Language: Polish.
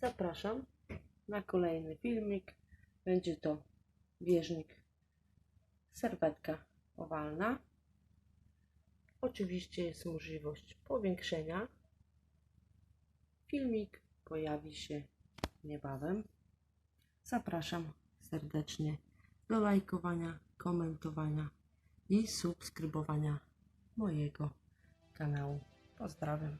Zapraszam na kolejny filmik. Będzie to bieżnik, serwetka owalna. Oczywiście jest możliwość powiększenia. Filmik pojawi się niebawem. Zapraszam serdecznie do lajkowania, komentowania i subskrybowania mojego kanału. Pozdrawiam.